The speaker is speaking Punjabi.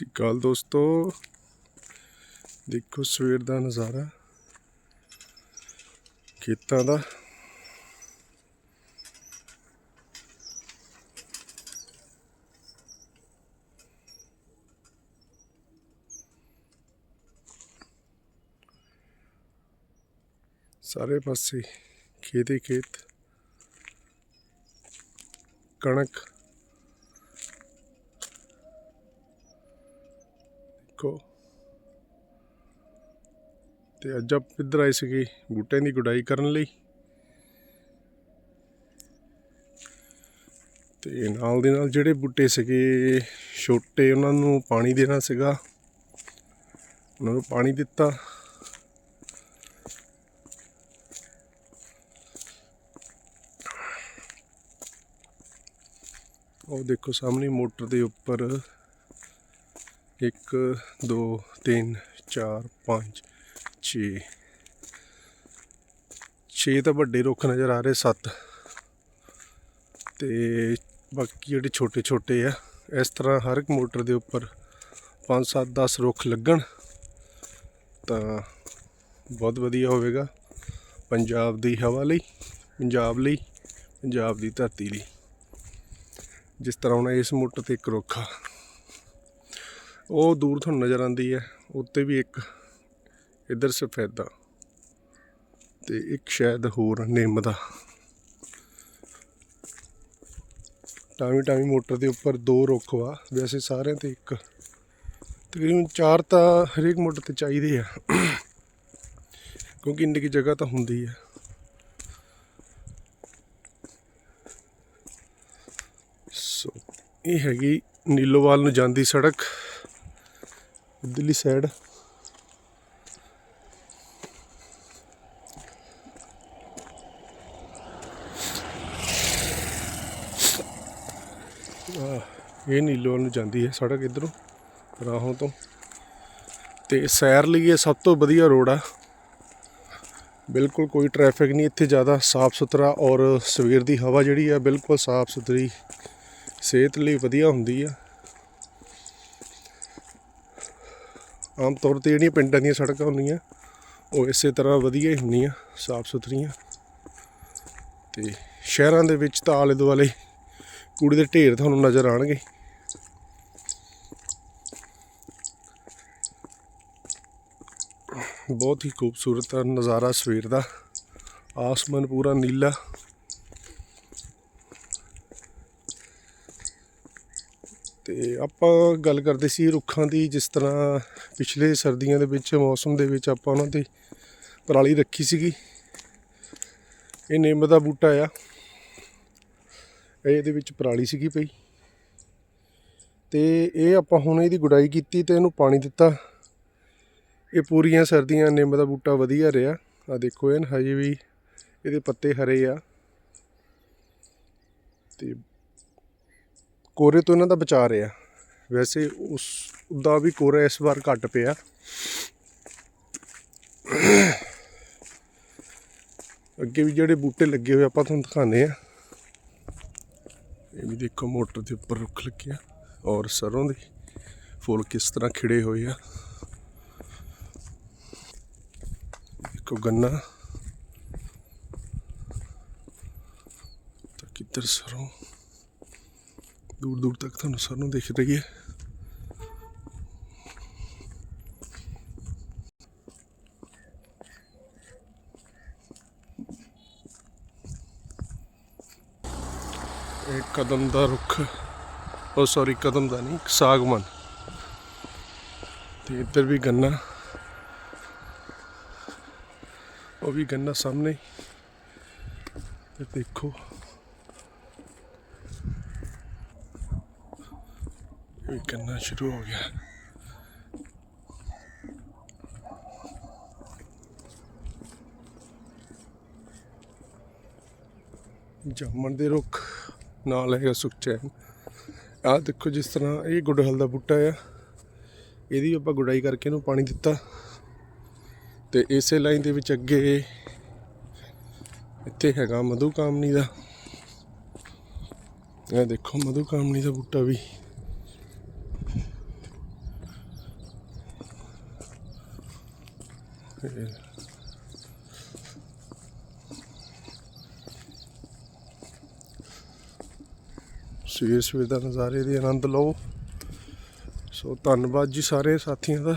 ਸਤਿ ਸ਼੍ਰੀ ਅਕਾਲ ਦੋਸਤੋ। ਦੇਖੋ ਸਵੇਰ ਦਾ ਨਜ਼ਾਰਾ। ਖੇਤਾਂ ਦਾ। ਸਾਰੇ ਪਾਸੇ ਖੇਤ ਖੇਤ। ਕਣਕ। ਤੇ ਅੱਜ ਆਪ ਇੱਧਰ ਆਏ ਸੀਗੇ ਬੂਟਿਆਂ ਦੀ ਗੁਡਾਈ ਕਰਨ ਲਈ। ਤੇ ਨਾਲ ਦੇ ਨਾਲ ਜਿਹੜੇ ਬੂਟੇ ਸੀਗੇ, ਛੋਟੇ ਉਹਨਾਂ ਨੂੰ ਪਾਣੀ ਦੇਣਾ ਸੀਗਾ। ਉਹਨਾਂ ਨੂੰ ਪਾਣੀ ਦਿੱਤਾ। ਉਹ ਦੇਖੋ ਸਾਹਮਣੇ ਮੋਟਰ ਦੇ ਉੱਪਰ 1 2 3 4 5 6 6 ਤਾਂ ਵੱਡੇ ਰੁੱਖ ਨਜ਼ਰ ਆ ਰਹੇ 7 ਤੇ ਬਾਕੀ ਜਿਹੜੇ ਛੋਟੇ ਛੋਟੇ ਆ, ਇਸ ਤਰ੍ਹਾਂ ਹਰ ਇੱਕ ਮੋਟਰ ਦੇ ਉੱਪਰ 5 7 10 ਰੁੱਖ ਲੱਗਣ, ਤਾਂ ਬਹੁਤ ਵਧੀਆ ਹੋਵੇਗਾ ਪੰਜਾਬ ਦੀ ਹਵਾ ਲਈ, ਪੰਜਾਬ ਲਈ, ਪੰਜਾਬ ਦੀ ਧਰਤੀ ਲਈ। ਜਿਸ ਤਰ੍ਹਾਂ ਹੁਣ ਇਸ ਮੋਟਰ ਤੇ ਇੱਕ ਰੁੱਖ ਆ। ਉਹ ਦੂਰ ਤੁਹਾਨੂੰ ਨਜ਼ਰ ਆਉਂਦੀ ਹੈ, ਉੱਤੇ ਵੀ ਇੱਕ ਇੱਧਰ ਸਫੈਦਾ ਤੇ ਇੱਕ ਸ਼ਾਇਦ ਹੋਰ ਨਿੰਮ ਦਾ। ਟਾਵੀ ਟਾਵੀ ਮੋਟਰ ਦੇ ਉੱਪਰ ਦੋ ਰੁੱਖ ਵਾ, ਵੈਸੇ ਸਾਰਿਆਂ ਤੇ ਇੱਕ। ਤਕਰੀਬਨ ਚਾਰ ਤਾਂ ਹਰੇਕ ਮੋਟਰ ਤੇ ਚਾਹੀਦੇ ਆ। ਕਿਉਂਕਿ ਇੰਨੀ ਕੀ ਜਗ੍ਹਾ ਤਾਂ ਹੁੰਦੀ ਹੈ ਸੋ, ਇਹ ਹੈਗੀ ਨੀਲੋਵਾਲ ਨੂੰ ਜਾਂਦੀ ਸੜਕ। ਦਿੱਲੀ ਸਾਈਡ ਇਹ ਨੀਲੋਵਾਲ ਨੂੰ ਜਾਂਦੀ ਹੈ ਸੜਕ ਇਧਰੋਂ, ਰਾਹੋਂ ਤੋਂ। ਤੇ ਸੈਰ ਲਈ ਇਹ ਸਭ ਤੋਂ ਵਧੀਆ ਰੋਡ ਆ। ਬਿਲਕੁਲ ਕੋਈ ਟ੍ਰੈਫਿਕ ਨਹੀਂ, ਇੱਥੇ ਜ਼ਿਆਦਾ ਸਾਫ਼ ਸੁਥਰਾ ਔਰ ਸਵੇਰ ਦੀ ਹਵਾ ਜਿਹੜੀ ਆ, ਬਿਲਕੁਲ ਸਾਫ਼ ਸੁਥਰੀ, ਸਿਹਤ ਲਈ ਵਧੀਆ ਹੁੰਦੀ ਆ। ਆਮ ਤੌਰ ਤੇ ਜਿਹੜੀਆਂ ਪਿੰਡਾਂ ਦੀਆਂ ਸੜਕਾਂ ਹੁੰਦੀਆਂ, ਉਹ ਇਸੇ ਤਰ੍ਹਾਂ ਵਧੀਆ ਹੀ ਹੁੰਦੀਆਂ, ਸਾਫ਼ ਸੁਥਰੀਆਂ। ਤੇ ਸ਼ਹਿਰਾਂ ਦੇ ਵਿੱਚ ਤਾਂ ਆਲੇ ਦੁਆਲੇ ਕੂੜੇ ਦੇ ਢੇਰ ਤੁਹਾਨੂੰ ਨਜ਼ਰ ਆਣਗੇ ਬਹੁਤ ਹੀ ਖੂਬਸੂਰਤ ਨਜ਼ਾਰਾ ਸਵੇਰ ਦਾ। ਆਸਮਾਨ ਪੂਰਾ ਨੀਲਾ। ਤੇ ਆਪਾਂ ਗੱਲ ਕਰਦੇ ਸੀ ਰੁੱਖਾਂ ਦੀ, ਜਿਸ ਤਰ੍ਹਾਂ ਪਿਛਲੇ ਸਰਦੀਆਂ ਦੇ ਵਿੱਚ, ਮੌਸਮ ਦੇ ਵਿੱਚ ਆਪਾਂ ਉਹਨਾਂ ਤੇ ਪਰਾਲੀ ਰੱਖੀ ਸੀਗੀ। ਇਹ ਨਿੰਮ ਦਾ ਬੂਟਾ ਆ। ਇਹਦੇ ਵਿੱਚ ਪਰਾਲੀ ਸੀਗੀ ਪਈ। ਤੇ ਇਹ ਆਪਾਂ ਹੁਣ ਇਹਦੀ ਗੁਡਾਈ ਕੀਤੀ ਤੇ ਇਹਨੂੰ ਪਾਣੀ ਦਿੱਤਾ। ਇਹ ਪੂਰੀਆਂ ਸਰਦੀਆਂ ਨਿੰਮ ਦਾ ਬੂਟਾ ਵਧੀਆ ਰਿਹਾ। ਆ ਦੇਖੋ ਇਹ ਹਜੇ ਵੀ ਇਹਦੇ ਪੱਤੇ ਹਰੇ ਆ। ਤੇ ਕੋਰੇ ਤੋਂ ਇਹਨਾਂ ਦਾ ਬਚਾ ਰਿਹਾ। ਵੈਸੇ ਉਸ ਦਾ ਵੀ ਕੋਰਾ ਇਸ ਵਾਰ ਘੱਟ ਪਿਆ। ਅੱਗੇ ਵੀ ਜਿਹੜੇ ਬੂਟੇ ਲੱਗੇ ਹੋਏ ਆਪਾਂ ਤੁਹਾਨੂੰ ਦਿਖਾਉਂਦੇ ਆ ਇਹ ਵੀ ਦੇਖੋ ਮੋਟਰ ਦੇ ਉੱਪਰ ਰੁੱਖ ਲੱਗਿਆ ਔਰ ਸਰੋਂ ਦੇ ਫੁੱਲ ਕਿਸ ਤਰ੍ਹਾਂ ਖਿੜੇ ਹੋਏ ਆ। ਦੇਖੋ ਗੰਨਾ। ਤਾਂ ਕਿੱਧਰ ਸਰੋਂ? ਦੂਰ ਦੂਰ ਤੱਕ ਤੁਹਾਨੂੰ ਸਰੋਂ ਦਿਖ ਰਹੀ ਹੈ ਇਹ ਕਦਮ ਦਾ ਰੁੱਖ ਉਹ ਸੌਰੀ ਕਦਮ ਦਾ ਨਹੀਂ ਸਾਗਮਨ। ਤੇ ਇੱਧਰ ਵੀ ਗੰਨਾ। ਉਹ ਵੀ ਗੰਨਾ ਸਾਹਮਣੇ। ਤੇ ਦੇਖੋ। ਇਹ ਗੰਨਾ ਸ਼ੁਰੂ ਹੋ ਗਿਆ। ਜਾਮਣ ਦੇ ਰੁੱਖ। ਨਾਲ ਹੈਗਾ ਸੁਖਚੈਨ ਆ ਦੇਖੋ ਜਿਸ ਤਰ੍ਹਾਂ ਇਹ ਗੁੱਡਹਲ ਦਾ ਬੂਟਾ ਆ। ਇਹਦੀ ਆਪਾਂ ਗੁਡਾਈ ਕਰਕੇ ਇਹਨੂੰ ਪਾਣੀ ਦਿੱਤਾ। ਤੇ ਇਸੇ ਲਾਈਨ ਦੇ ਵਿੱਚ ਅੱਗੇ ਇੱਥੇ ਹੈਗਾ ਮਧੂ ਕਾਮਨੀ ਦਾ। ਇਹ ਦੇਖੋ ਮਧੂ ਕਾਮਨੀ ਦਾ ਬੂਟਾ ਵੀ। Yeah. ਸਵੇਰ ਸਵੇਰ ਦਾ ਨਜ਼ਾਰੇ ਦੀ ਆਨੰਦ ਲਓ। ਸੋ ਧੰਨਵਾਦ ਜੀ ਸਾਰੇ ਸਾਥੀਆਂ ਦਾ।